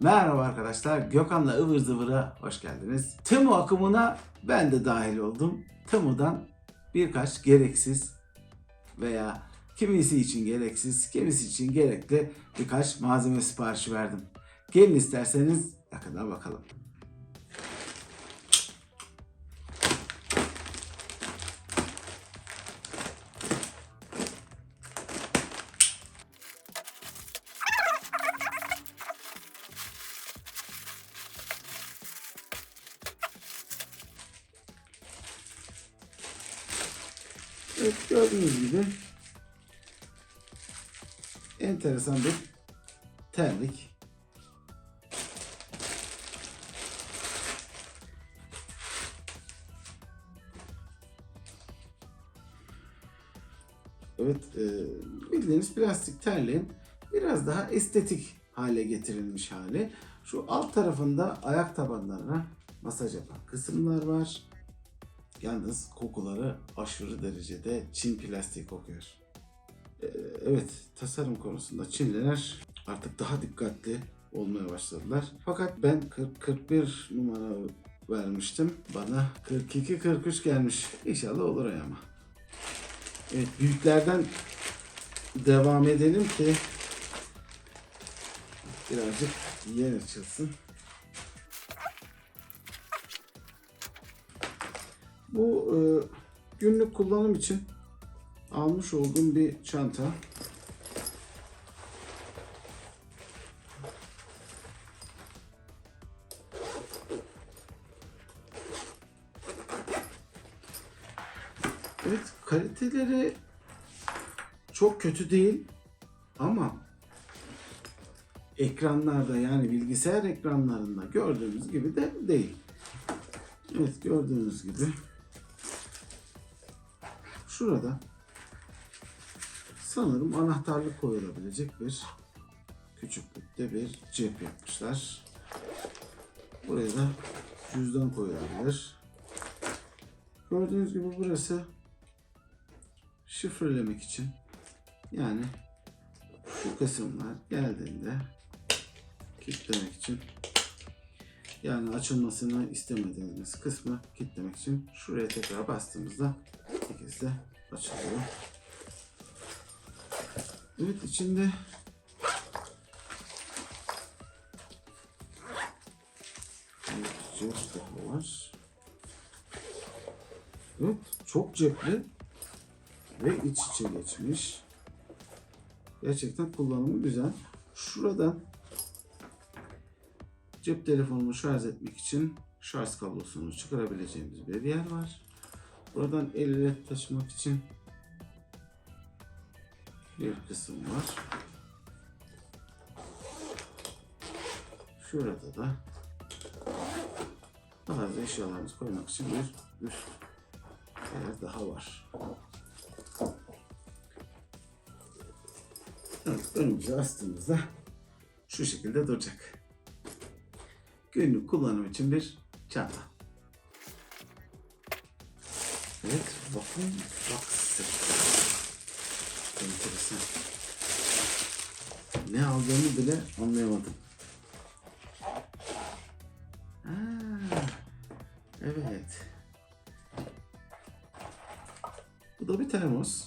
Merhaba arkadaşlar, Gökhan'la ıvır zıvıra hoş geldiniz. Temu akımına ben de dahil oldum. Temu'dan birkaç gereksiz veya kimisi için gereksiz, kimisi için gerekli birkaç malzeme siparişi verdim. Gelin isterseniz yakından bakalım. Evet gördüğünüz gibi enteresan bir terlik. Evet e, bildiğiniz plastik terliğin biraz daha estetik hale getirilmiş hali. Şu alt tarafında ayak tabanlarına masaj yapan kısımlar var. Yalnız kokuları aşırı derecede Çin plastiği kokuyor. Ee, evet, tasarım konusunda Çinliler artık daha dikkatli olmaya başladılar. Fakat ben 40-41 numara vermiştim. Bana 42-43 gelmiş. İnşallah olur ay ama. Evet, büyüklerden devam edelim ki birazcık yer açılsın. Bu e, günlük kullanım için almış olduğum bir çanta. Evet, kaliteleri çok kötü değil ama ekranlarda yani bilgisayar ekranlarında gördüğümüz gibi de değil. Evet gördüğünüz gibi şurada sanırım anahtarlık koyulabilecek bir küçüklükte bir cep yapmışlar. Buraya da cüzdan koyulabilir. Gördüğünüz gibi burası şifrelemek için yani şu kısımlar geldiğinde kilitlemek için yani açılmasını istemediğimiz kısmı kilitlemek için şuraya tekrar bastığımızda ikisi de açılıyor. Evet içinde cep kitabı var. Evet çok cepli ve iç içe geçmiş. Gerçekten kullanımı güzel. Şuradan cep telefonumu şarj etmek için şarj kablosunu çıkarabileceğimiz bir yer var. Buradan el ile taşımak için bir kısım var. Şurada da bazı eşyalarımızı koymak için bir üst yer daha var. Evet, önümüze astığımızda şu şekilde duracak. Günlük kullanım için bir çanta. Evet, vakum box. Enteresan. Ne aldığımı bile anlayamadım. Ha, evet. Bu da bir termos.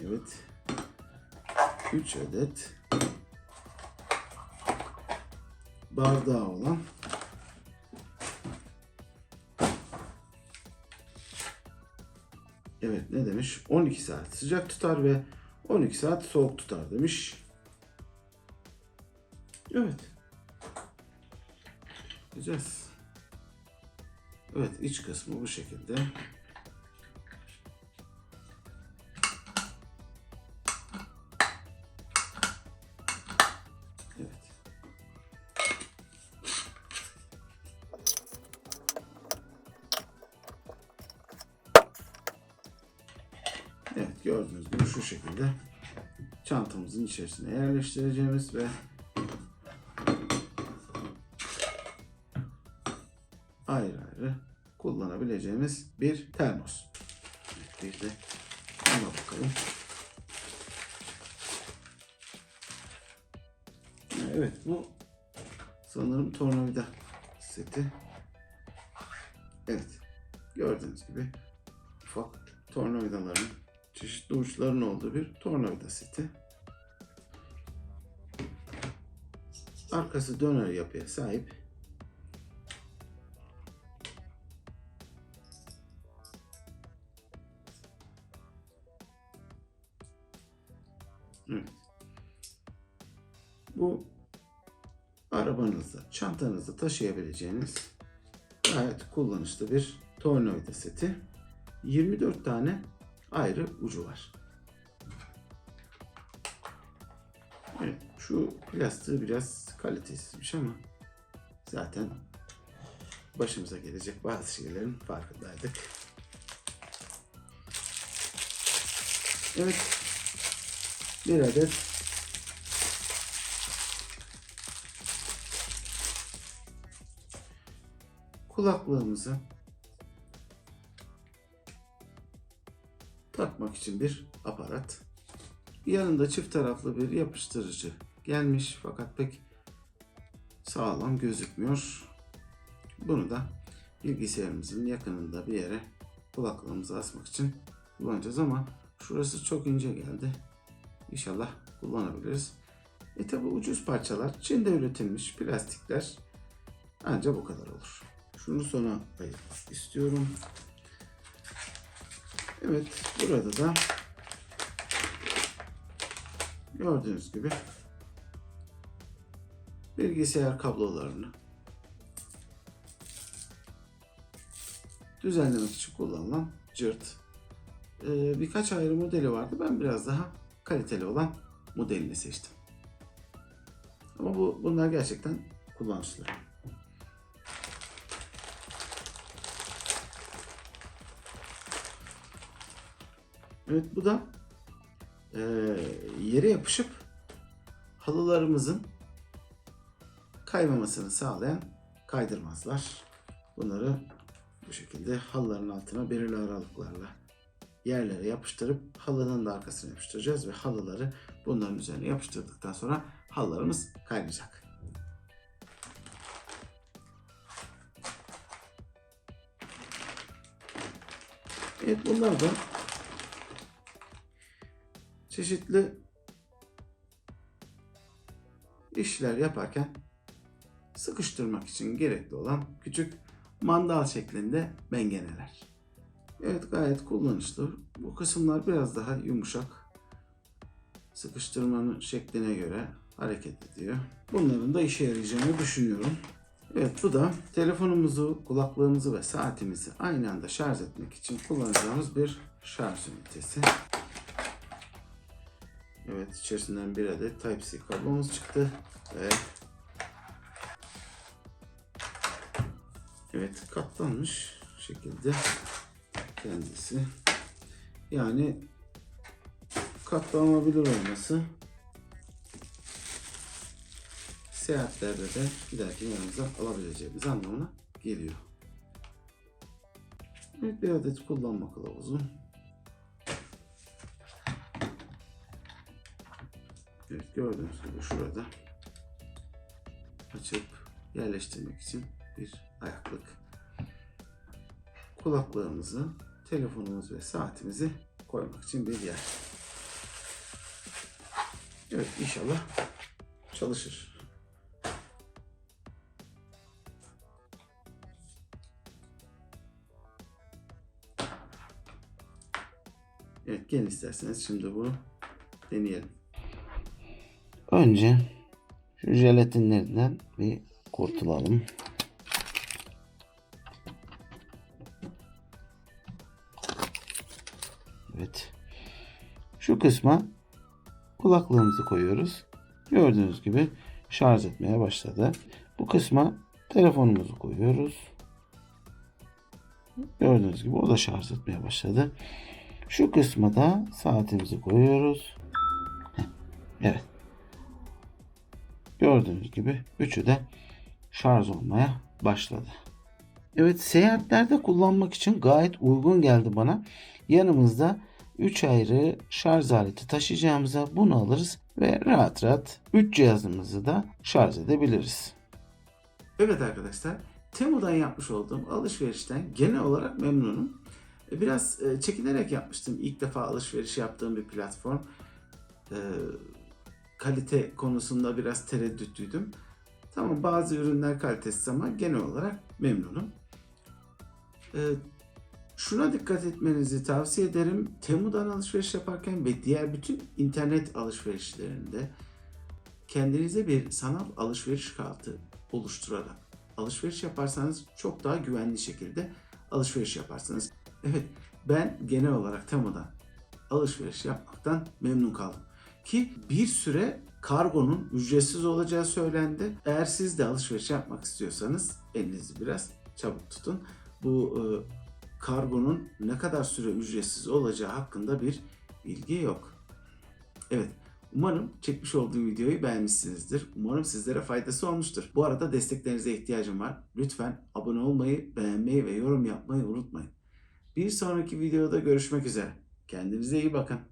Evet. 3 adet bardağı olan Evet ne demiş? 12 saat sıcak tutar ve 12 saat soğuk tutar demiş. Evet. Bakacağız. Evet iç kısmı bu şekilde. Şu şekilde çantamızın içerisine yerleştireceğimiz ve ayrı ayrı kullanabileceğimiz bir termos. Bir de ona bakalım. Evet bu sanırım tornavida seti. Evet. Gördüğünüz gibi ufak tornavidaların çeşitli uçların olduğu bir tornavida seti. Arkası döner yapıya sahip. Evet. Bu arabanızda, çantanızda taşıyabileceğiniz gayet kullanışlı bir tornavida seti. 24 tane ayrı ucu var. Evet, şu plastiği biraz kalitesizmiş ama zaten başımıza gelecek bazı şeylerin farkındaydık. Evet, bir adet kulaklığımızı takmak için bir aparat. Yanında çift taraflı bir yapıştırıcı gelmiş fakat pek sağlam gözükmüyor. Bunu da bilgisayarımızın yakınında bir yere kulaklığımızı asmak için kullanacağız ama şurası çok ince geldi. İnşallah kullanabiliriz. E tabi ucuz parçalar, Çin'de üretilmiş plastikler ancak bu kadar olur. Şunu sona ayırmak istiyorum. Evet, burada da gördüğünüz gibi bilgisayar kablolarını düzenlemek için kullanılan cırt. Ee, birkaç ayrı modeli vardı. Ben biraz daha kaliteli olan modelini seçtim. Ama bu bunlar gerçekten kullanışlı. Evet bu da eee, yere yapışıp halılarımızın kaymamasını sağlayan kaydırmazlar. Bunları bu şekilde halıların altına belirli aralıklarla yerlere yapıştırıp halının da arkasına yapıştıracağız ve halıları bunların üzerine yapıştırdıktan sonra halılarımız kaynayacak. Evet bunlar da çeşitli işler yaparken sıkıştırmak için gerekli olan küçük mandal şeklinde mengeneler. Evet gayet kullanışlı. Bu kısımlar biraz daha yumuşak. Sıkıştırmanın şekline göre hareket ediyor. Bunların da işe yarayacağını düşünüyorum. Evet bu da telefonumuzu, kulaklığımızı ve saatimizi aynı anda şarj etmek için kullanacağımız bir şarj ünitesi. Evet içerisinden bir adet Type-C kablomuz çıktı ve Evet katlanmış şekilde kendisi. Yani katlanabilir olması seyahatlerde de giderken yanımıza alabileceğimiz anlamına geliyor. Evet bir adet kullanma kılavuzu. Evet gördüğünüz gibi şurada açıp yerleştirmek için bir ayaklık. Kulaklığımızı, telefonumuz ve saatimizi koymak için bir yer. Evet inşallah çalışır. Evet gelin isterseniz şimdi bunu deneyelim. Önce şu jelatinlerden bir kurtulalım. Evet. Şu kısma kulaklığımızı koyuyoruz. Gördüğünüz gibi şarj etmeye başladı. Bu kısma telefonumuzu koyuyoruz. Gördüğünüz gibi o da şarj etmeye başladı. Şu kısma da saatimizi koyuyoruz. Evet. Gördüğünüz gibi üçü de şarj olmaya başladı. Evet seyahatlerde kullanmak için gayet uygun geldi bana. Yanımızda 3 ayrı şarj aleti taşıyacağımıza bunu alırız ve rahat rahat 3 cihazımızı da şarj edebiliriz. Evet arkadaşlar, Temu'dan yapmış olduğum alışverişten genel olarak memnunum. E, Biraz e, çekinerek yapmıştım. İlk defa alışveriş yaptığım bir platform. Kalite konusunda biraz tereddütlüydüm. Tamam bazı ürünler kalitesiz ama genel olarak memnunum. E, şuna dikkat etmenizi tavsiye ederim. Temu'dan alışveriş yaparken ve diğer bütün internet alışverişlerinde kendinize bir sanal alışveriş kartı oluşturarak alışveriş yaparsanız çok daha güvenli şekilde alışveriş yaparsınız. Evet ben genel olarak Temu'dan alışveriş yapmaktan memnun kaldım. Ki bir süre kargonun ücretsiz olacağı söylendi. Eğer siz de alışveriş yapmak istiyorsanız elinizi biraz çabuk tutun. Bu e, kargonun ne kadar süre ücretsiz olacağı hakkında bir bilgi yok. Evet Umarım çekmiş olduğum videoyu beğenmişsinizdir. Umarım sizlere faydası olmuştur. Bu arada desteklerinize ihtiyacım var. Lütfen abone olmayı, beğenmeyi ve yorum yapmayı unutmayın. Bir sonraki videoda görüşmek üzere. Kendinize iyi bakın.